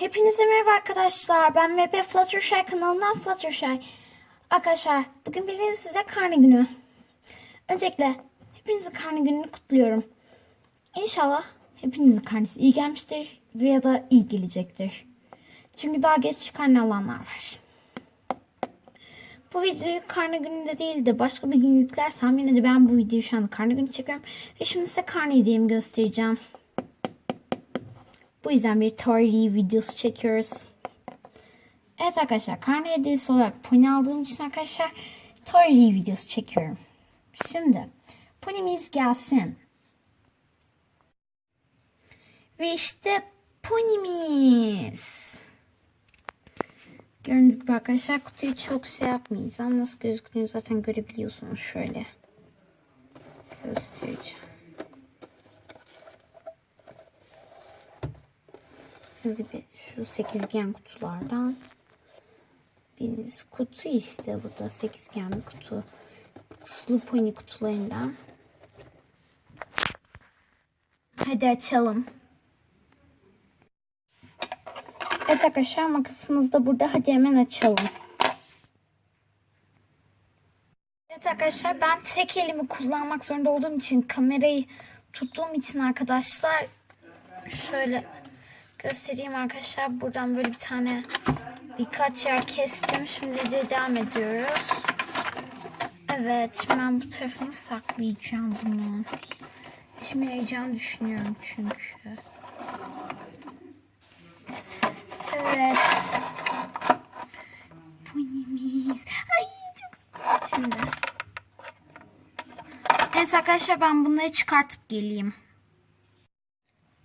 Hepinize merhaba arkadaşlar. Ben VP Fluttershy kanalından Fluttershy. Arkadaşlar bugün bildiğiniz üzere karne günü. Öncelikle hepinizin karne gününü kutluyorum. İnşallah hepinizin karnesi iyi gelmiştir ve ya da iyi gelecektir. Çünkü daha geç karne alanlar var. Bu videoyu karne gününde değil de başka bir gün yüklersem yine de ben bu videoyu şu anda karne günü çekiyorum. Ve şimdi size karne hediyemi göstereceğim. Bu yüzden bir tarih videosu çekiyoruz. Evet arkadaşlar karne hediyesi olarak pony aldığım için arkadaşlar tarih videosu çekiyorum. Şimdi ponimiz gelsin. Ve işte ponimiz. Gördüğünüz gibi arkadaşlar kutuyu çok şey yapmayacağım. Nasıl gözüktüğünü zaten görebiliyorsunuz şöyle. Göstereceğim. Gördüğünüz gibi şu sekizgen kutulardan bir kutu işte bu da sekizgen bir kutu. Sulu pony kutularından. Hadi açalım. Evet arkadaşlar makasımız da burada. Hadi hemen açalım. Evet arkadaşlar ben tek elimi kullanmak zorunda olduğum için kamerayı tuttuğum için arkadaşlar şöyle göstereyim arkadaşlar. Buradan böyle bir tane birkaç yer kestim. Şimdi de devam ediyoruz. Evet ben bu tarafını saklayacağım bunu. İşime yarayacağını düşünüyorum çünkü. Evet. Ponimiz. Ay çok Şimdi. Evet arkadaşlar ben bunları çıkartıp geleyim.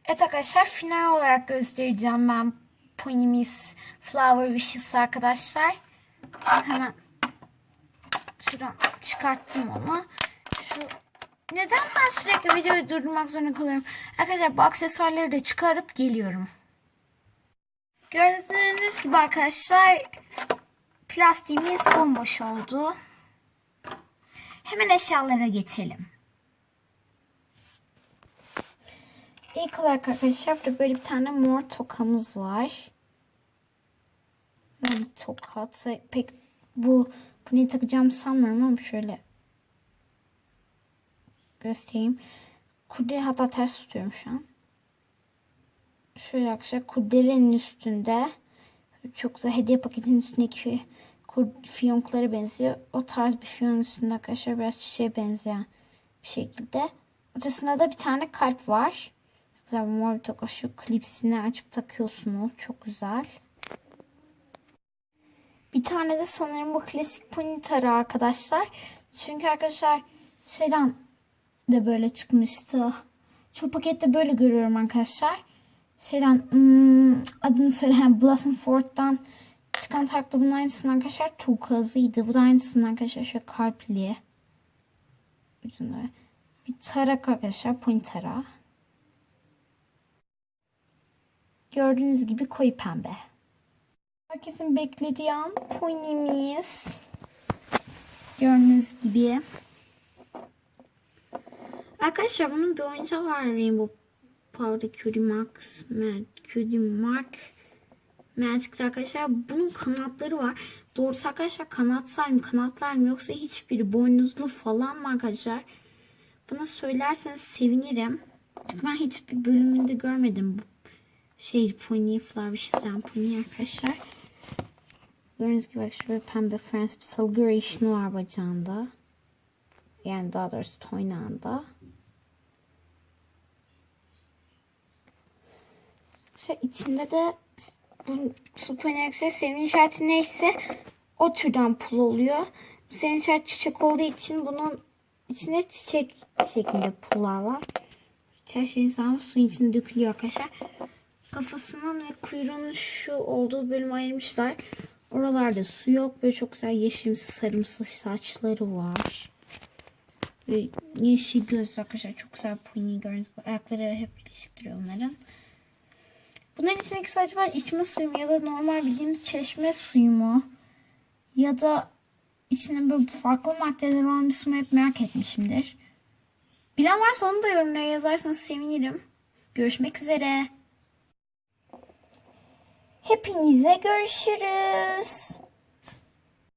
Evet arkadaşlar final olarak göstereceğim ben ponimiz Flower Wishes arkadaşlar. Hemen şuradan çıkarttım onu. Şu neden ben sürekli videoyu durdurmak zorunda kalıyorum? Arkadaşlar bu aksesuarları da çıkarıp geliyorum. Gördüğünüz gibi arkadaşlar plastiğimiz bomboş oldu. Hemen eşyalara geçelim. İlk olarak arkadaşlar burada böyle bir tane mor tokamız var. Bir tokat. Pek bu bunu takacağım sanmıyorum ama şöyle göstereyim. Kurdele hatta ters tutuyorum şu an. Şöyle arkadaşlar kurdelenin üstünde çok güzel hediye paketinin üstündeki fiyonklara benziyor. O tarz bir fiyon üstünde arkadaşlar biraz çiçeğe benzeyen bir şekilde. Ortasında da bir tane kalp var. Güzel mor toka şu klipsini açıp takıyorsunuz. Çok güzel. Bir tane de sanırım bu klasik pony arkadaşlar. Çünkü arkadaşlar şeyden de böyle çıkmıştı. Çok pakette böyle görüyorum arkadaşlar. Şeyden hmm, adını söyleyen Blossom Fort'tan çıkan takta bunun aynısının arkadaşlar çok hızlıydı. Bu da aynısının arkadaşlar şöyle kalpli. Ucunda bir tarak arkadaşlar. Pony. Gördüğünüz gibi koyu pembe. Herkesin beklediği an ponimiz. Gördüğünüz gibi. Arkadaşlar bunun bir oyuncağı var Rainbow Powder Cutie Max Cutie Mark Magic arkadaşlar. Bunun kanatları var. Doğrusu arkadaşlar kanatlar mı kanatlar mı yoksa hiçbiri boynuzlu falan mı arkadaşlar? Bana söylerseniz sevinirim. Çünkü ben hiçbir bölümünde görmedim bu şey pony flower şişen pony arkadaşlar. Gördüğünüz gibi şöyle pembe French bir salguration'ı var bacağında. Yani daha doğrusu toynağında. Şey içinde de bu Super senin işareti neyse o türden pul oluyor. Senin işaret çiçek olduğu için bunun içinde çiçek şeklinde pullar var. Her şey zaman suyun içinde dökülüyor arkadaşlar. Kafasının ve kuyruğunun şu olduğu bölümü ayırmışlar. Oralarda su yok. Böyle çok güzel yeşimsi sarımsı saçları var. Böyle yeşil göz arkadaşlar. Çok güzel pony gördüğünüz gibi. Ayakları hep birleşik duruyor onların. Bunların içindeki su acaba içme suyu mu ya da normal bildiğimiz çeşme suyu mu? Ya da içinde böyle farklı maddeler olan bir su mu hep merak etmişimdir. Bilen varsa onu da yorumlara yazarsanız sevinirim. Görüşmek üzere. Hepinize görüşürüz.